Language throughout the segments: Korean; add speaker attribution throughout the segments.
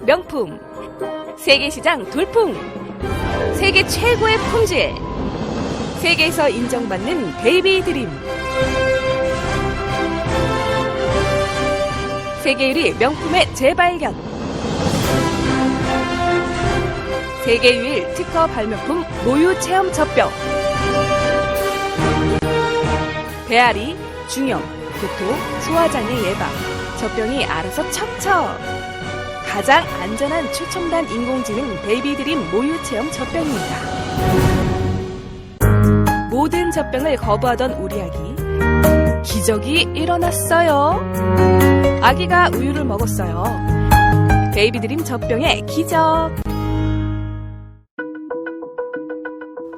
Speaker 1: 명품. 세계 시장 돌풍. 세계 최고의 품질. 세계에서 인정받는 베이비 드림. 세계 1위 명품의 재발견. 세계 유일 특허 발명품 모유 체험 젖병. 배앓이, 중염, 구토, 소화장애 예방. 젖병이 알아서 척척. 가장 안전한 최첨단 인공지능 베이비드림 모유 체험 젖병입니다. 모든 젖병을 거부하던 우리 아기. 기적이 일어났어요. 아기가 우유를 먹었어요. 베이비드림 젖병의 기적.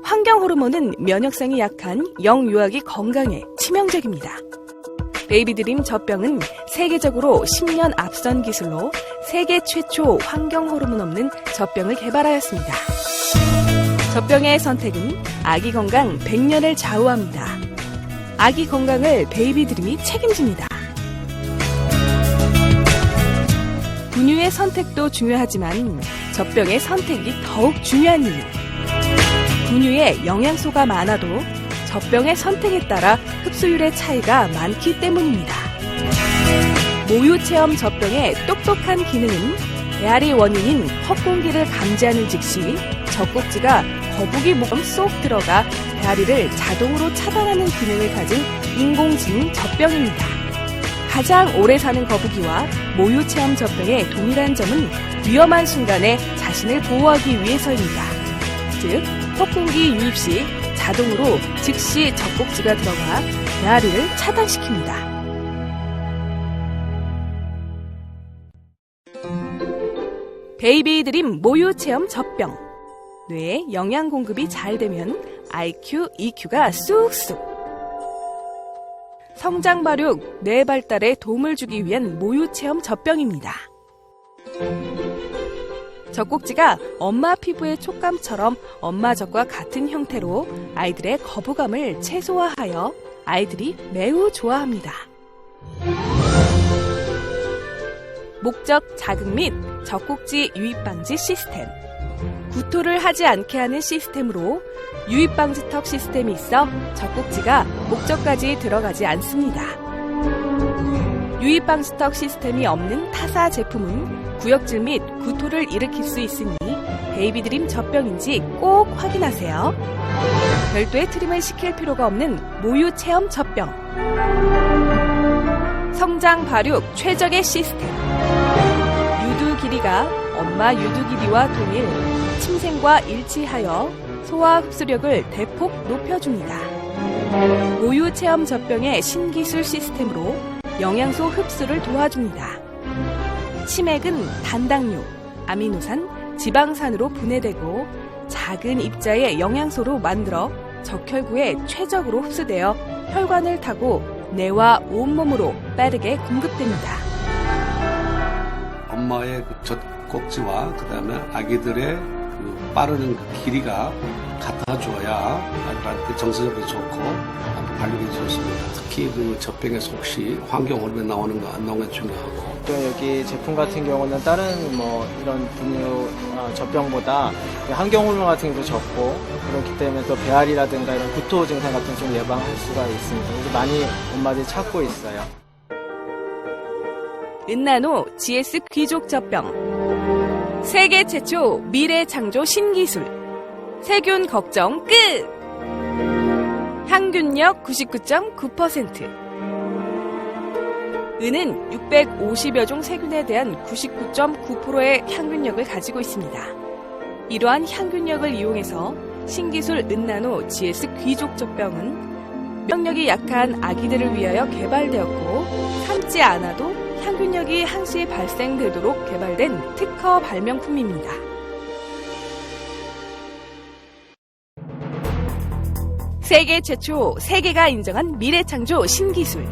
Speaker 1: 환경 호르몬은 면역성이 약한 영유아기 건강에 치명적입니다. 베이비드림 젖병은 세계적으로 10년 앞선 기술로 세계 최초 환경 호르몬 없는 젖병을 개발하였습니다. 젖병의 선택은 아기 건강 100년을 좌우합니다. 아기 건강을 베이비 드림이 책임집니다. 분유의 선택도 중요하지만 젖병의 선택이 더욱 중요한 이유. 분유에 영양소가 많아도 젖병의 선택에 따라 흡수율의 차이가 많기 때문입니다. 모유 체험 젖병의 똑똑한 기능은 배앓이 원인인 헛공기를 감지하는 즉시 젖꼭지가 거북이 목ом 쏙 들어가 배앓이를 자동으로 차단하는 기능을 가진 인공지능 젖병입니다. 가장 오래 사는 거북이와 모유 체험 젖병의 동일한 점은 위험한 순간에 자신을 보호하기 위해서입니다. 즉, 헛공기 유입 시 자동으로 즉시 젖꼭지가 들어가 배앓이를 차단시킵니다. 베이비 드림 모유 체험 젖병. 뇌에 영양 공급이 잘 되면 IQ, EQ가 쑥쑥. 성장 발육, 뇌 발달에 도움을 주기 위한 모유 체험 젖병입니다. 젖꼭지가 엄마 피부의 촉감처럼 엄마 젖과 같은 형태로 아이들의 거부감을 최소화하여 아이들이 매우 좋아합니다. 목적 자극 및 젖꼭지 유입 방지 시스템. 구토를 하지 않게 하는 시스템으로 유입 방지 턱 시스템이 있어 젖꼭지가 목적까지 들어가지 않습니다. 유입 방지 턱 시스템이 없는 타사 제품은 구역질 및 구토를 일으킬 수 있으니 베이비 드림 젖병인지 꼭 확인하세요. 별도의 트림을 시킬 필요가 없는 모유 체험 젖병. 성장 발육 최적의 시스템. 길이가 엄마 유두 길이와 동일, 침생과 일치하여 소화 흡수력을 대폭 높여줍니다. 모유 체험 젖병의 신기술 시스템으로 영양소 흡수를 도와줍니다. 치맥은 단당류, 아미노산, 지방산으로 분해되고 작은 입자의 영양소로 만들어 적혈구에 최적으로 흡수되어 혈관을 타고 뇌와 온몸으로 빠르게 공급됩니다.
Speaker 2: 엄마의 그 젖꼭지와 그 다음에 아기들의 그 빠르는 그 길이가 같아줘야 아이들한테 정서적으로 좋고 발육이 좋습니다. 특히 그 젖병에서 혹시 환경 호르몬 나오는 거안 나오는 게 중요하고
Speaker 3: 또 여기 제품 같은 경우는 다른 뭐 이런 분유 어, 젖병보다 환경 호르몬 같은 게도 적고 그렇기 때문에 또 배앓이라든가 이런 구토 증상 같은 좀 예방할 수가 있습니다. 그래서 많이 엄마들이 찾고 있어요.
Speaker 1: 은나노 GS 귀족 젖병. 세계 최초 미래 창조 신기술. 세균 걱정 끝! 향균력 99.9%. 은은 650여 종 세균에 대한 99.9%의 향균력을 가지고 있습니다. 이러한 향균력을 이용해서 신기술 은나노 GS 귀족 젖병은 면역력이 약한 아기들을 위하여 개발되었고 삶지 않아도 향균력이 항시 발생되도록 개발된 특허 발명품입니다. 세계 최초 세계가 인정한 미래창조 신기술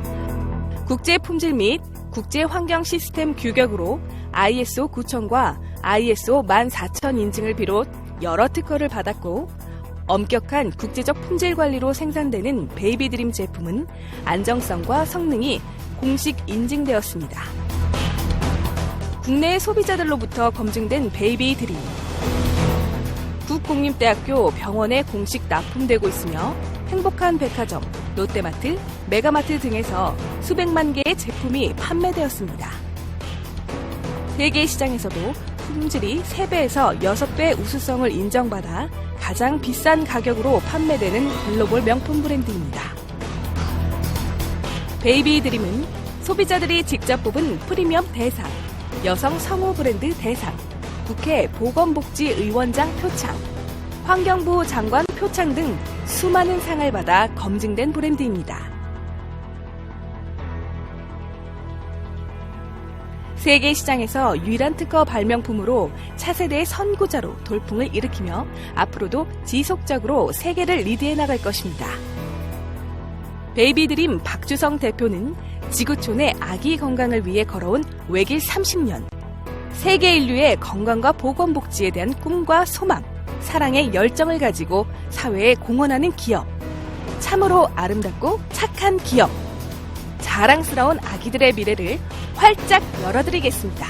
Speaker 1: 국제 품질 및 국제 환경 시스템 규격으로 ISO 9000과 ISO 14000 인증을 비롯 여러 특허를 받았고 엄격한 국제적 품질 관리로 생산되는 베이비 드림 제품은 안정성과 성능이 공식 인증되었습니다. 국내 소비자들로부터 검증된 베이비 드림. 국공립대학교 병원에 공식 납품되고 있으며 행복한 백화점, 롯데마트, 메가마트 등에서 수백만 개의 제품이 판매되었습니다. 세계 시장에서도 품질이 3배에서 6배 우수성을 인정받아 가장 비싼 가격으로 판매되는 글로벌 명품 브랜드입니다. 베이비 드림은 소비자들이 직접 뽑은 프리미엄 대상, 여성 성우 브랜드 대상, 국회 보건복지의원장 표창, 환경부 장관 표창 등 수많은 상을 받아 검증된 브랜드입니다. 세계 시장에서 유일한 특허 발명품으로 차세대의 선구자로 돌풍을 일으키며 앞으로도 지속적으로 세계를 리드해 나갈 것입니다. 베이비드림 박주성 대표는 지구촌의 아기 건강을 위해 걸어온 외길 30년. 세계 인류의 건강과 보건복지에 대한 꿈과 소망, 사랑의 열정을 가지고 사회에 공헌하는 기업. 참으로 아름답고 착한 기업. 자랑스러운 아기들의 미래를 활짝 열어드리겠습니다.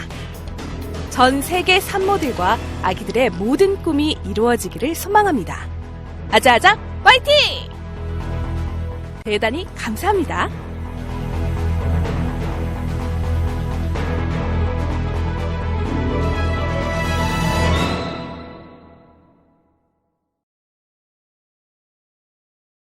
Speaker 1: 전 세계 산모들과 아기들의 모든 꿈이 이루어지기를 소망합니다. 아자아자 파이팅! 대단히 감사합니다.